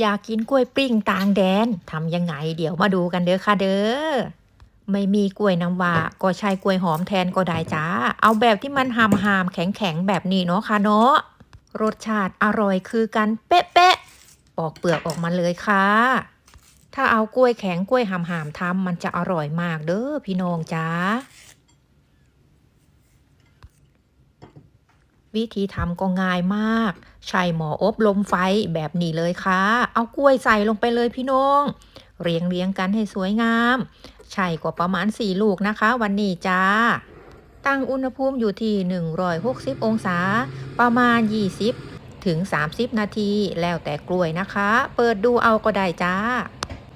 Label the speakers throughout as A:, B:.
A: อยากกินกล้วยปิ้งต่างแดนทำยังไง เดี๋ยวมาดูกันเด้อค่ะเด้อไม่มีกล้วยน้ำว้าก็ใช้กล้วยหอมแทนก็ได้จ้า เอาแบบที่มันหามหามแข็งแข็งแบบนี้เนาะค่ะเนาะรสชาติอร่อยคือกันเป๊ะๆปอกเปลือกออกมาเลยค่ะ ถ้าเอากล้วยแข็งกล้วยหามหามทำมันจะอร่อยมากเด้อพี่น้องจ้า วิธีทำก็ง่ายมาก ใช้หมออบลมไฟแบบนี้เลยค่ะ เอากล้วยใส่ลงไปเลยพี่น้อง เรียงเรียงกันให้สวยงาม ใช่กว่าประมาณ4ลูกนะคะ วันนี้จ้า ตั้งอุณหภูมิอยู่ที่ 160 องศา ประมาณ 20 ถึง 30 นาที แล้วแต่กล้วยนะคะ เปิดดูเอาก็ได้จ้า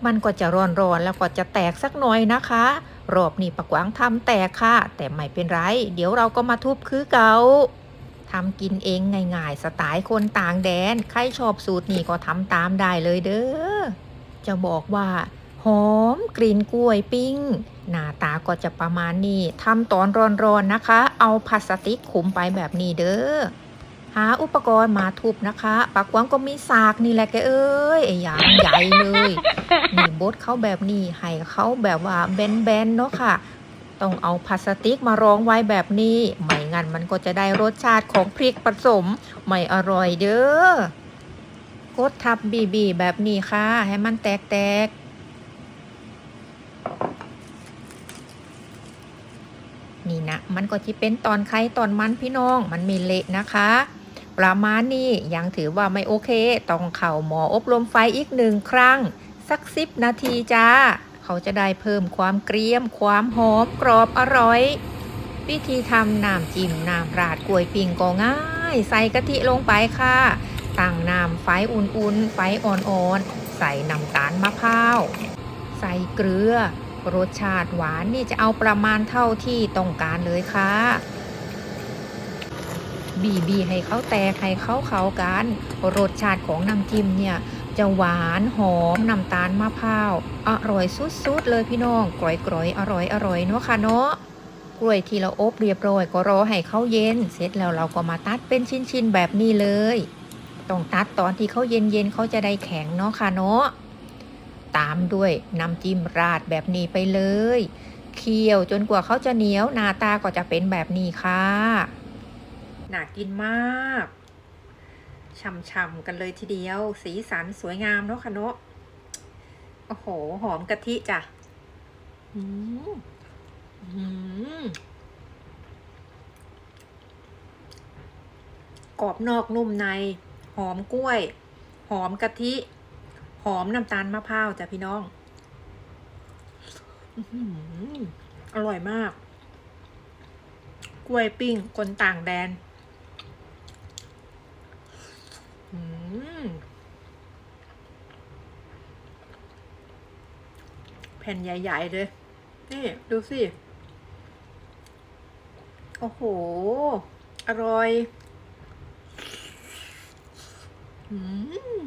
A: มันก็จะร้อนๆแล้วก็จะแตกสักหน่อยนะคะรอบนี้ปะกวางทำแตกค่ะ แต่ไม่เป็นไร เดี๋ยวเราก็มาทุบคือเกา ทำกินเองง่ายๆ สไตล์คนต่างแดน ใครชอบสูตรนี้ก็ทำตามได้เลยเด้อ จะบอกว่าหอมกลิ่นกล้วยปิ้ง หน้าตาก็จะประมาณนี้ทำตอนร้อนๆนะคะ เอาพลาสติกขุมไปแบบนี้เด้อ หาอุปกรณ์มาทุบนะคะปากกวางก็มีสากนี่แหละแกเอ้ยไอ้ยางใหญ่เลยนี่บดเขาแบบนี้ให้เขาแบบว่าแบนๆเนาะค่ะ ต้องเอาพลาสติกมารองไว้แบบนี้ไม่ งั้นมันก็จะได้รสชาติของพริกผสมไม่อร่อยเด้อกดทับบีบีแบบนี้ค่ะ ให้มันแตกๆนี่นะมันก็จะเป็นตอนไข่ตอนมันพี่น้องมันมีเละนะคะ ประมาณนี้ยังถือว่าไม่โอเค ต้องเข่าหมออบรมไฟอีกหนึ่งครั้ง สักสิบนาทีจ้า เขาจะได้เพิ่มความเกรียม ความหอมกรอบอร่อย วิธีทำน้ำจิ้มน้ำราดกล้วยปิ้งก็ง่าย ใส่กะทิลงไปค่ะ ตั้งน้ำไฟอุ่นๆ ไฟอ่อนๆ ใส่น้ำตาลมะพร้าว ใส่เกลือ รสชาติหวานนี่จะเอาประมาณเท่าที่ต้องการเลยค่ะ บีบีให้เขาแตกให้เขาเขากัน รสชาติของน้ำจิ้มเนี่ยจะหวานหอมน้ำตาลมะพร้าว อร่อยสุดๆเลยพี่น้อง กร่อยๆ อร่อยๆเนาะค่ะเนาะ กล้วยที่เราอบเรียบร้อยก็รอให้เขาเย็น เสร็จแล้วเราก็มาตัดเป็นชิ้นๆแบบนี้เลย ต้องตัดตอนที่เขาเย็นๆเขาจะได้แข็งเนาะค่ะเนาะ ตามด้วยน้ำจิ้มราดแบบนี้ไปเลย เคี่ยวจนกว่าเขาจะเหนียวหน้าตาก็จะเป็นแบบนี้ค่ะ น่ากินมากช่ำๆกันเลยทีเดียว สีสันสวยงามเนาะค่ะเนาะ โอ้โห หอมกะทิจ้ะ อืมอืม กรอบนอกนุ่มใน หอมกล้วย หอมกะทิ หอมน้ำตาลมะพร้าวจ้ะพี่น้อง อร่อยมาก กล้วยปิ้งคนต่างแดนแผ่นใหญ่ ๆ เลย นี่ ดูสิ โอ้โห อร่อย อืม